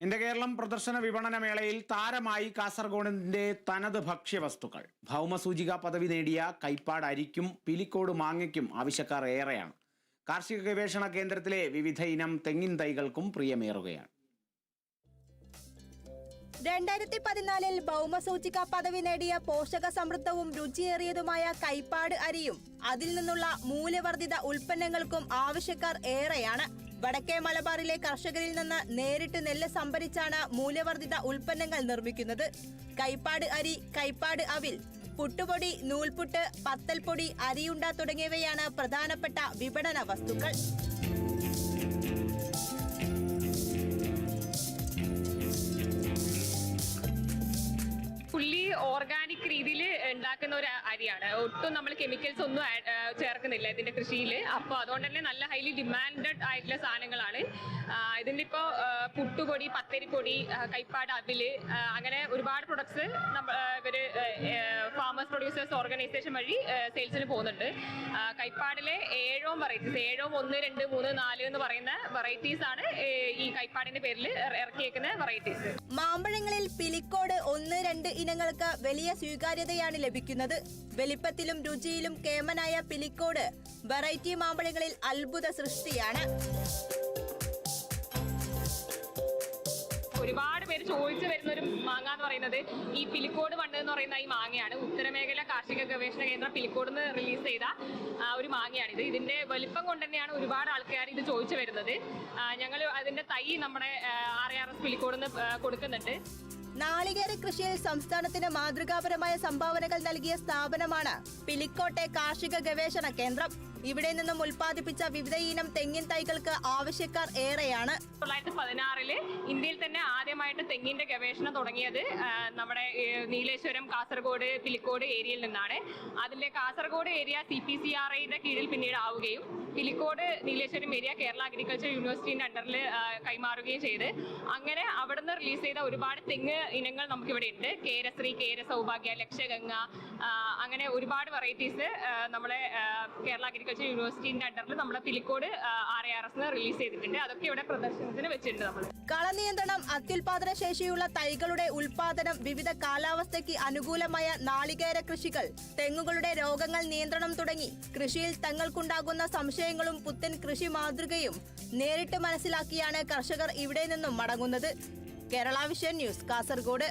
India Keralam പ്രദർശന വിപണന മേളയിൽ താരമായി കാസർഗോഡിന്റെ തനത് ഭക്ഷ്യവസ്തുക്കൾ. ഭൗമസൂചിക പദവി നേടിയ കൈപ്പാട് അരിക്കും പിലിക്കോട് മാങ്ങയ്ക്കും ആവശ്യക്കാർ ഏറെയാണ്. കാർഷിക ഗവേഷണ കേന്ദ്രത്തിലെ വിവിധ ഇനം തെങ്ങിൻ തൈകൾക്കും പ്രിയമേറുകയാണ്. രണ്ടായിരത്തി പതിനാലിൽ ഭൗമസൂചിക പദവി നേടിയ പോഷക സമൃദ്ധവും രുചിയേറിയതുമായ കൈപ്പാട് അരിയും അതിൽ നിന്നുള്ള മൂല്യവർദ്ധിത ഉൽപ്പന്നങ്ങൾക്കും ആവശ്യക്കാർ ഏറെയാണ്. വടക്കേ മലബാറിലെ കർഷകരിൽ നിന്ന് നേരിട്ട് നെല്ല് സംഭരിച്ചാണ് മൂല്യവർദ്ധിത ഉൽപ്പന്നങ്ങൾ നിർമ്മിക്കുന്നത്. കൈപ്പാട് അരി കൈപ്പാട് അവിൽ പുട്ടുപൊടി നൂൽപുട്ട് പത്തൽപ്പൊടി അരിയുണ്ട തുടങ്ങിയവയാണ് പ്രധാനപ്പെട്ട വിപണന വസ്തുക്കൾ. ഓർഗാനിക് രീതിയിൽ ഉണ്ടാക്കുന്ന ഒരു അരിയാണ്. ഒട്ടും നമ്മൾ കെമിക്കൽസ് ഒന്നും ചേർക്കുന്നില്ല ഇതിന്റെ കൃഷിയിൽ അപ്പോൾ അതുകൊണ്ട് തന്നെ നല്ല ഹൈലി ഡിമാൻഡഡ് ആയിട്ടുള്ള സാധനങ്ങളാണ്. ഇതിന്റെ ഇപ്പോൾ പുട്ടുപൊടി പത്തരിപ്പൊടി കൈപ്പാട് അവിൽ അങ്ങനെ ഒരുപാട് പ്രൊഡക്ട്സ് ഇവർ പ്രൊഡ്യൂസേഴ്സ് ഓർഗനൈസേഷൻ വഴി സെയിൽസിന് പോകുന്നുണ്ട്. കൈപ്പാടിലെ ഏഴോ വെറൈറ്റീസ് ഏഴോ ഒന്ന് രണ്ട് മൂന്ന് നാല് എന്ന് പറയുന്ന വെറൈറ്റീസ് ആണ് ഈ കൈപ്പാടിന്റെ പേരിൽ ഇറക്കിയേക്കുന്ന വെറൈറ്റീസ് മാമ്പഴങ്ങളിൽ പിലിക്കോട് ഒന്ന് രണ്ട് ഇനങ്ങൾക്ക് വലിയ സ്വീകാര്യതയാണ് ലഭിക്കുന്നത്. വലിപ്പത്തിലും രുചിയിലും കേമനായ പിലിക്കോട് വെറൈറ്റി മാമ്പഴങ്ങളിൽ അത്ഭുത സൃഷ്ടിയാണ്. ചോദിച്ചു വരുന്ന ഒരു മാങ്ങ എന്ന് പറയുന്നത് ഈ പിലിക്കോട് മണ്ണ് എന്ന് പറയുന്ന ഈ മാങ്ങയാണ്. ഉത്തരമേഖല കാർഷിക ഗവേഷണ കേന്ദ്രം പിലിക്കോട് നിന്ന് റിലീസ് ചെയ്ത ഒരു ഇത്. ഇതിന്റെ വലിപ്പം കൊണ്ട് തന്നെയാണ് ഒരുപാട് ആൾക്കാർ ഇത് ചോദിച്ചു വരുന്നത്. ഞങ്ങൾ അതിന്റെ തൈ നമ്മുടെ ആർ ആർ എസ് പിലിക്കോട് നിന്ന് കൊടുക്കുന്നുണ്ട്. നാളികേര കൃഷിയിൽ സംസ്ഥാനത്തിന് മാതൃകാപരമായ സംഭാവനകൾ നൽകിയ സ്ഥാപനമാണ് പിലിക്കോട്ടെ കാർഷിക ഗവേഷണ കേന്ദ്രം. ഇവിടെ നിന്നും ഉൽപ്പാദിപ്പിച്ച വിവിധ ഇനം തെങ്ങിൻ തൈകൾക്ക് ആവശ്യക്കാർ ഏറെയാണ്. തൊള്ളായിരത്തി പതിനാറിൽ ഇന്ത്യയിൽ തന്നെ ആദ്യമായിട്ട് തെങ്ങിന്റെ ഗവേഷണം തുടങ്ങിയത് നമ്മുടെ നീലേശ്വരം കാസർഗോഡ് പിലിക്കോട് ഏരിയയിൽ നിന്നാണ്. അതിലെ Kasaragod area C P C R ഐയുടെ കീഴിൽ പിന്നീട് ആവുകയും പിലിക്കോട് നീലേശ്വരം ഏരിയ കേരള അഗ്രികൾച്ചർ യൂണിവേഴ്സിറ്റിന്റെ അണ്ടറിൽ കൈമാറുകയും ചെയ്ത്. അങ്ങനെ അവിടുന്ന് റിലീസ് ചെയ്ത ഒരുപാട് തെങ്ങ് ഇനങ്ങൾ നമുക്കിവിടെ ഉണ്ട്. കേരശ്രീ കേര സൗഭാഗ്യ ലക്ഷഗംഗ അങ്ങനെ ഒരുപാട് വെറൈറ്റീസ് നമ്മളെ കേരള അഗ്രികൾച്ചർ യൂണിവേഴ്സിറ്റിന്റെ അണ്ടറിൽ നമ്മുടെ Pilicode R A R S release ചെയ്തിട്ടുണ്ട്. അതൊക്കെ ഇവിടെ പ്രദർശനത്തിന് വെച്ചിട്ടുണ്ട് നമ്മൾ കളനിയന്ത്രണം അത്യുൽപാദന ശേഷിയുള്ള തൈകളുടെ ഉൽപാദനം വിവിധ കാലാവസ്ഥയ്ക്ക് അനുകൂലമായ നാളികേര കൃഷികൾ തെങ്ങുകളുടെ രോഗങ്ങൾ നിയന്ത്രണം തുടങ്ങി. കൃഷിയിൽ തങ്ങൾക്കുണ്ടാകുന്ന സംശയങ്ങളും പുത്തൻ കൃഷി മാതൃകയും നേരിട്ട് മനസ്സിലാക്കിയാണ് കർഷകർ ഇവിടെ നിന്നും മടങ്ങുന്നത്. Kerala vision news Kasaragod.